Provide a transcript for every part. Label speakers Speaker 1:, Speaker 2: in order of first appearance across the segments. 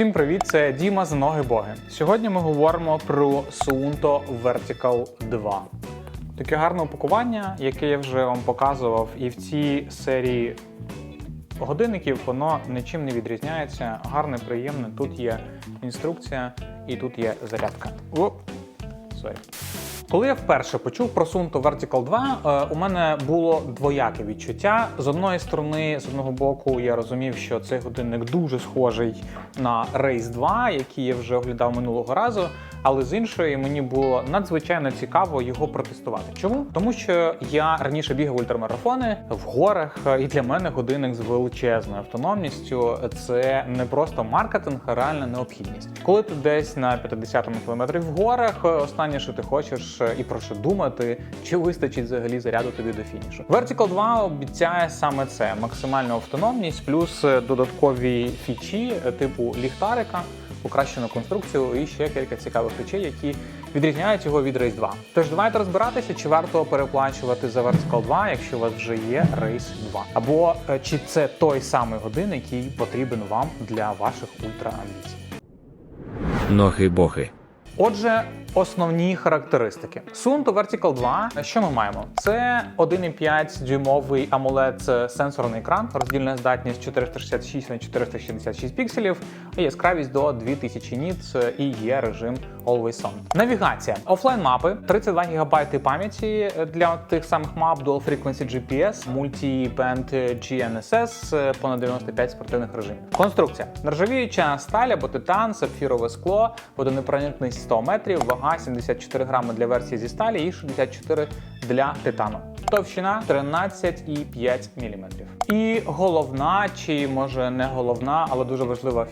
Speaker 1: Всім привіт, це Діма з ноги Боги. Сьогодні ми говоримо про Suunto Vertical 2. Таке гарне упакування, яке я вже вам показував, і в цій серії годинників воно нічим не відрізняється. Гарне, приємне. Тут є інструкція і тут є зарядка. Оп, сорі. Коли я вперше почув про Suunto Vertical 2, е, у мене було двояке відчуття. З одної сторони, з одного боку, я розумів, що цей годинник дуже схожий на Race 2, який я вже оглядав минулого разу. Але з іншої мені було надзвичайно цікаво його протестувати. Чому? Тому що я раніше бігав ультрамарафони в горах, і для мене годинник з величезною автономністю це не просто маркетинг, а реальна необхідність. Коли ти десь на 50-му кілометрі в горах, останнє, що ти хочеш і про що думати, чи вистачить взагалі заряду тобі до фінішу. Vertical 2 обіцяє саме це: максимальну автономність, плюс додаткові фічі типу ліхтарика покращену конструкцію і ще кілька цікавих речей, які відрізняють його від Race 2. Тож давайте розбиратися, чи варто переплачувати за Vertical 2, якщо у вас вже є Race 2. Або е, чи це той самий годин, який потрібен вам для ваших ультраамбіцій.
Speaker 2: Ноги боги.
Speaker 1: Отже, основні характеристики. Suunto Vertical 2. Що ми маємо? Це 1,5 дюймовий AMOLED сенсорний екран, роздільна здатність 466 на 466 пікселів, яскравість до 2000 ніт і є режим Always On. Навігація. Офлайн мапи, 32 ГБ пам'яті для тих самих мап, Dual Frequency GPS, Multi-Band GNSS, понад 95 спортивних режимів. Конструкція. Нержавіюча сталь або титан, сапфірове скло, водонепроникність 100 метрів, вага 74 грами для версії зі сталі і 64 для титану. Товщина 13,5 мм. І головна, чи може не головна, але дуже важлива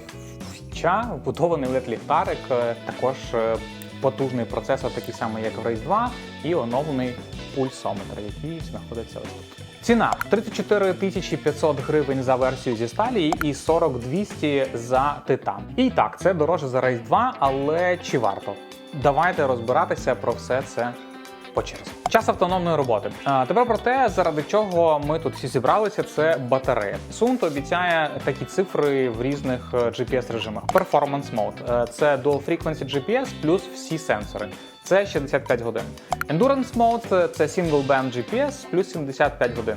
Speaker 1: фіча, вбудований led ліхтарик, е, також е, потужний процесор, такий самий, як в Race 2, і оновлений пульсометр, який знаходиться ось тут. Ціна 34 тисячі 500 гривень за версію зі сталі і 40 200 за титан. І так, це дороже за Race 2, але чи варто? Давайте розбиратися про все це по черзі. Час автономної роботи. А, тепер про те, заради чого ми тут всі зібралися, це батарея. Сунт обіцяє такі цифри в різних е, GPS режимах. Performance Mode – це Dual Frequency GPS плюс всі сенсори. Це 65 годин. Endurance Mode – це Single Band GPS плюс 75 годин.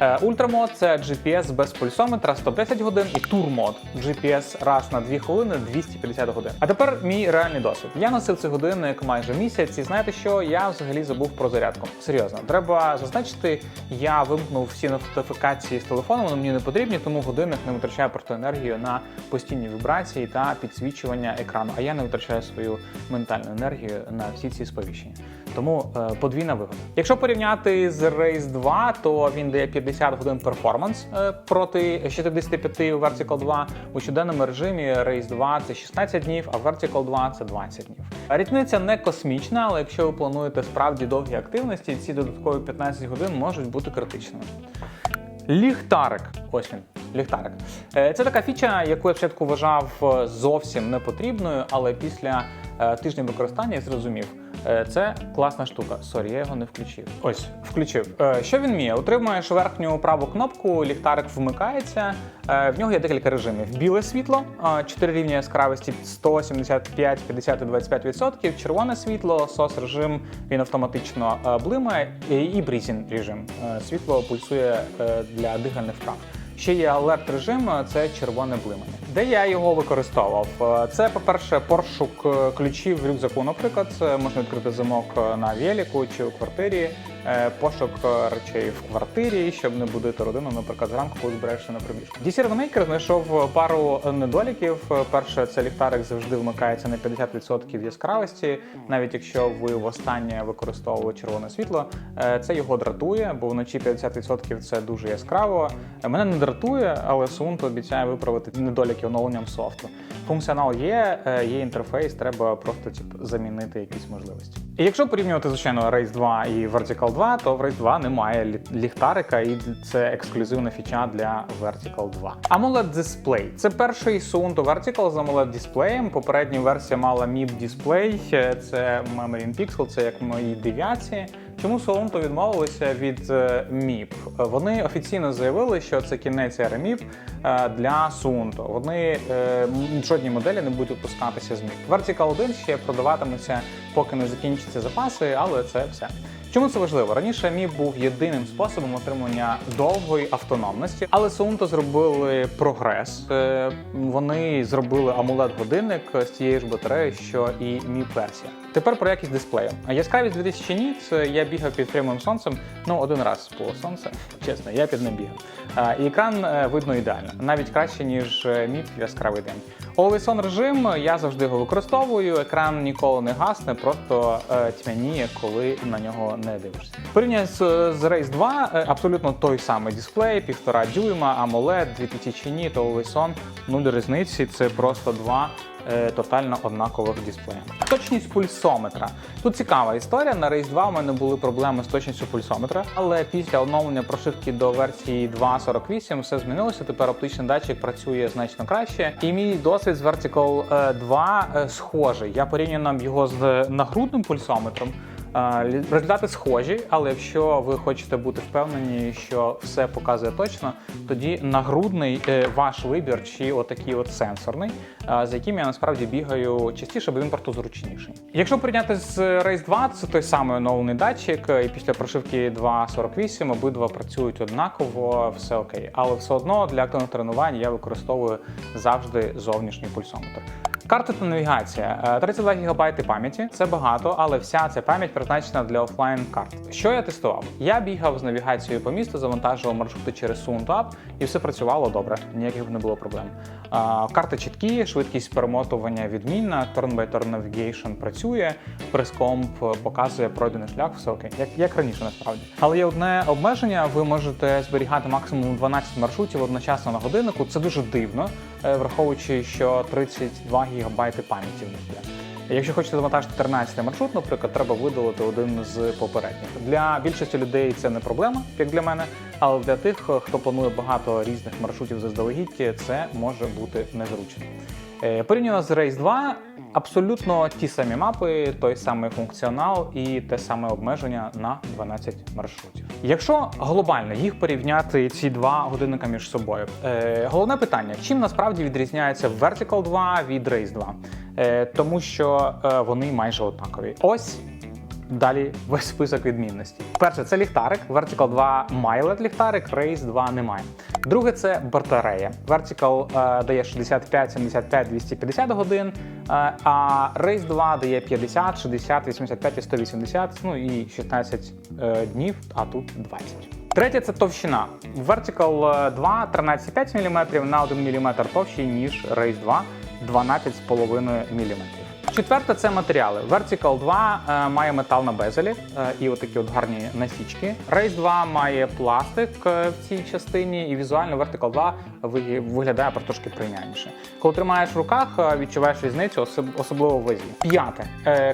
Speaker 1: Е, Ultra Mode – це GPS без пульсометра 110 годин і Tour Mode – GPS раз на 2 хвилини 250 годин. А тепер мій реальний досвід. Я носив цей годинник майже місяць, і знаєте що? Я взагалі забув про зарядку. Серйозно, треба зазначити, я вимкнув всі нотифікації з телефону, вони мені не потрібні, тому годинник не витрачає просто енергію на постійні вібрації та підсвічування екрану. А я не витрачаю свою ментальну енергію на всі ці сповіщення. Тому е, подвійна вигода. Якщо порівняти з Race 2, то він дає 50 годин перформанс е, проти 65 у Vertical 2. У щоденному режимі Race 2 це 16 днів, а Vertical 2 це 20 днів. Різниця не космічна, але якщо ви плануєте справді довгі активності, ці додаткові 15 годин можуть бути критичними. Ліхтарик. Ось він. Ліхтарик. Е, Це така фіча, яку я спочатку вважав е, зовсім не потрібною, але після е, тижня використання я зрозумів. Це класна штука. Сорі, я його не включив. Ось, включив. Що він вміє? Утримуєш верхню праву кнопку, ліхтарик вмикається. В нього є декілька режимів: біле світло, 4 рівні яскравості 100, 75, 50 і 25%. Червоне світло, сос режим, він автоматично блимає, і- брізін режим. Світло пульсує для дихальних вправ. Ще є алерт режим, це червоне блимання. Де я його використовував? Е, Це, по-перше, пошук е, ключів в рюкзаку, наприклад, Це можна відкрити замок е, на велику чи у квартирі, пошук речей в квартирі, щоб не будити родину, наприклад, зранку, коли збираєшся на пробіжку. DC Maker знайшов пару недоліків. Перше, це ліхтарик завжди вмикається на 50% яскравості, навіть якщо ви востаннє використовували червоне світло. Це його дратує, бо вночі 50% це дуже яскраво. Мене не дратує, але Suunto обіцяє виправити недоліки оновленням софту. Функціонал є, е, є інтерфейс, треба просто типу, замінити якісь можливості. І якщо порівнювати, звичайно, Race 2 і Vertical 2, то в Race 2 немає ліхтарика, і це ексклюзивна фіча для Vertical 2. AMOLED дисплей це перший Suunto Vertical з AMOLED дисплеєм. Попередня версія мала MIP дисплей, це Memory in Pixel, це як в моїй дев'ятці. Чому Солонто відмовилися від е, МІП? Вони офіційно заявили, що це кінець ери МІП е, для Сунто. Вони е, жодні моделі не будуть випускатися з МІП. Vertical 1 ще продаватиметься, поки не закінчаться запаси, але це все. Чому це важливо? Раніше МІП був єдиним способом отримання довгої автономності, але Сунто зробили прогрес. Е, Вони зробили амулет-годинник з тією ж батареєю, що і міп версія. Тепер про якість дисплею. Яскравість 2000 ніц я бігав під прямим сонцем. Ну один раз було сонце, чесно, я під ним бігав. І екран е, видно ідеально, навіть краще ніж е, міп в яскравий день. Always on режим я завжди його використовую. Екран ніколи не гасне, просто тьмяніє, коли на нього не дивишся. Порівняно з, з Race 2 е, абсолютно той самий дисплей, півтора дюйма, AMOLED, 2000 ніт, Always on, нуль різниці. Це просто два е, тотально однакових дисплея. Точність пульсометра. Тут цікава історія. На Race 2 у мене були проблеми з точністю пульсометра, але після оновлення прошивки до версії 2.48 все змінилося. Тепер оптичний датчик працює значно краще. І мій досвід з Vertical е, 2 е, схожий. Я порівняю нам його з нагрудним пульсометром. Результати схожі, але якщо ви хочете бути впевнені, що все показує точно, тоді нагрудний е, ваш вибір чи отакий от сенсорний, е, з яким я насправді бігаю частіше, бо він просто зручніший. Якщо порівняти з Race 2, це той самий оновлений датчик, е, і після прошивки 2.48 обидва працюють однаково, все окей. Але все одно для активних тренувань я використовую завжди зовнішній пульсометр. Карта та навігація. Е, 32 ГБ пам'яті це багато, але вся ця пам'ять призначена для офлайн карт. Що я тестував? Я бігав з навігацією по місту, завантажував маршрути через App, і все працювало добре, ніяких не було проблем. Е, Карти чіткі, швидкість перемотування відмінна, turn-by-turn navigation працює, прес-комп показує пройдений шлях, все окей, як, як раніше насправді. Але є одне обмеження: ви можете зберігати максимум 12 маршрутів одночасно на годиннику. Це дуже дивно, е, враховуючи, що 32 ГБ пам'яті в них є. Якщо хочете завантажити 13 маршрут, наприклад, треба видалити один з попередніх. Для більшості людей це не проблема, як для мене, але для тих, хто планує багато різних маршрутів заздалегідь, це може бути незручно. Е, Порівняно з Race 2, абсолютно ті самі мапи, той самий функціонал і те саме обмеження на 12 маршрутів. Якщо глобально їх порівняти ці два годинника між собою, е, головне питання: чим насправді відрізняється Vertical 2 від Race 2? Е, тому що вони майже однакові. Ось Далі весь список відмінностей. Перше, це ліхтарик. Vertical 2 має led ліхтарик, Race 2 немає. Друге, це батарея. Vertical е, дає 65, 75, 250 годин, е, а Race 2 дає 50, 60, 85 і 180, ну і 16 е, днів, а тут 20. Третє це товщина. Vertical 2 13,5 мм на 1 мм товщий, ніж Race 2 12,5 мм. Четверте це матеріали. Vertical 2 е, має метал на безелі е, і отакі от гарні насічки. Race 2 має пластик е, в цій частині, і візуально Vertical 2 виглядає просто трошки прийнятніше. Коли тримаєш в руках, відчуваєш різницю, особ- особливо в вазі. П'яте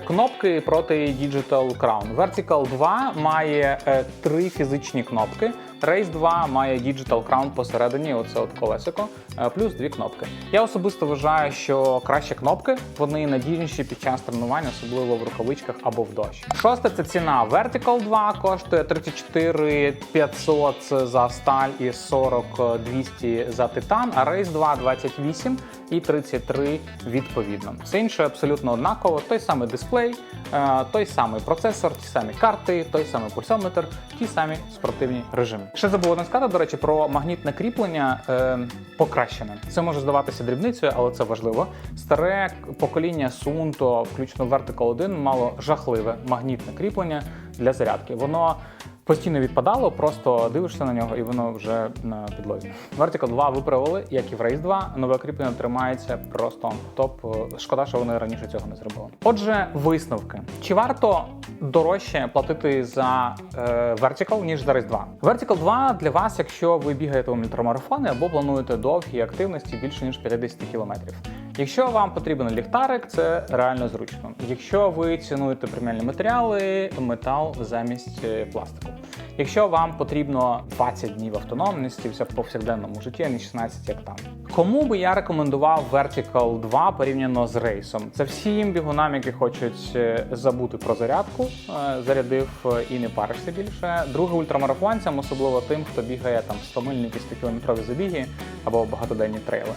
Speaker 1: кнопки проти Digital Crown. Vertical 2 має три фізичні кнопки. Race 2 має Digital Crown посередині, оце от колесико, е, плюс дві кнопки. Я особисто вважаю, що кращі кнопки вони надійніші під час тренувань, особливо в рукавичках або в дощ. Шосте це ціна. Vertical 2 коштує 34 500 за сталь і 40 200 за титан, а Race 2 28 і 33 відповідно. Все інше абсолютно однаково. Той самий дисплей, е, той самий процесор, ті самі карти, той самий пульсометр, ті самі спортивні режими. Ще забула не сказати, до речі, про магнітне кріплення е, покращене. Це може здаватися дрібницею, але це важливо. Старе покоління Сунто, включно Vertical 1, мало жахливе магнітне кріплення для зарядки. Воно постійно відпадало, просто дивишся на нього і воно вже на підлозі. Vertical 2 виправили, як і в Race 2. Нове кріплення тримається просто топ. Шкода, що вони раніше цього не зробили. Отже, висновки. Чи варто дорожче платити за е, Vertical, ніж за Race 2? Vertical 2 для вас, якщо ви бігаєте у ультрамарафони або плануєте довгі активності більше ніж 50 кілометрів. Якщо вам потрібен ліхтарик, це реально зручно. Якщо ви цінуєте преміальні матеріали, метал замість е, пластику. Якщо вам потрібно 20 днів автономності в повсякденному житті, а не 16, як там. Кому би я рекомендував Vertical 2 порівняно з рейсом? Це всім бігунам, які хочуть е, забути про зарядку, е, зарядив і не паришся більше. Друге ультрамарафонцям, особливо тим, хто бігає там 100-мильні 10-кілометрові забіги або багатоденні трейли.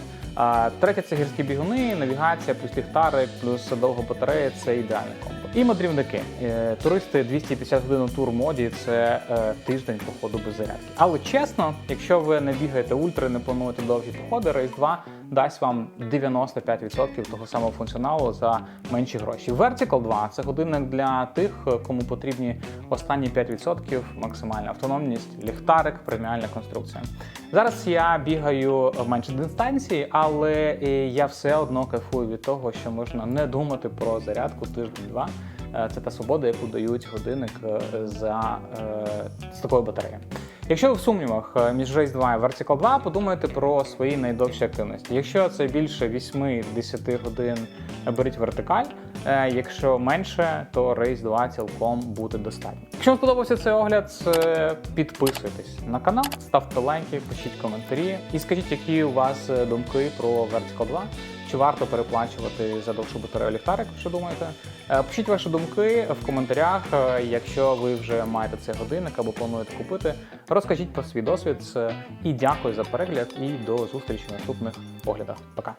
Speaker 1: Третє це гірські бігуни, навігація, плюс ліхтарик, плюс довга батарея це ідеальний комбо. І мандрівники. Е, Туристи 250 годин у тур моді це е, тиждень походу без зарядки. Але чесно, якщо ви не бігаєте ультра, не плануєте довгі походи, Race 2 дасть вам 95% того самого функціоналу за менші гроші. Vertical 2 це годинник для тих, кому потрібні останні 5% максимальна автономність, ліхтарик, преміальна конструкція. Зараз я бігаю в менші дистанції, але е, я все одно кайфую від того, що можна не думати про зарядку тиждень-два. Е, Це та свобода, яку дають годинник е, за е, з такою батареєю. Якщо ви в сумнівах між Race 2 і Vertical 2, подумайте про свої найдовші активності. Якщо це більше 8-10 годин, беріть вертикаль. Якщо менше, то Race 2 цілком буде достатньо. Якщо вам сподобався цей огляд, підписуйтесь на канал, ставте лайки, пишіть коментарі і скажіть, які у вас думки про Vertical 2. Чи варто переплачувати за довшу батарею ліхтарик? Що думаєте? Е, Пишіть ваші думки в коментарях. Е, Якщо ви вже маєте цей годинник або плануєте купити, розкажіть про свій досвід. І дякую за перегляд. І до зустрічі в наступних оглядах. Пока.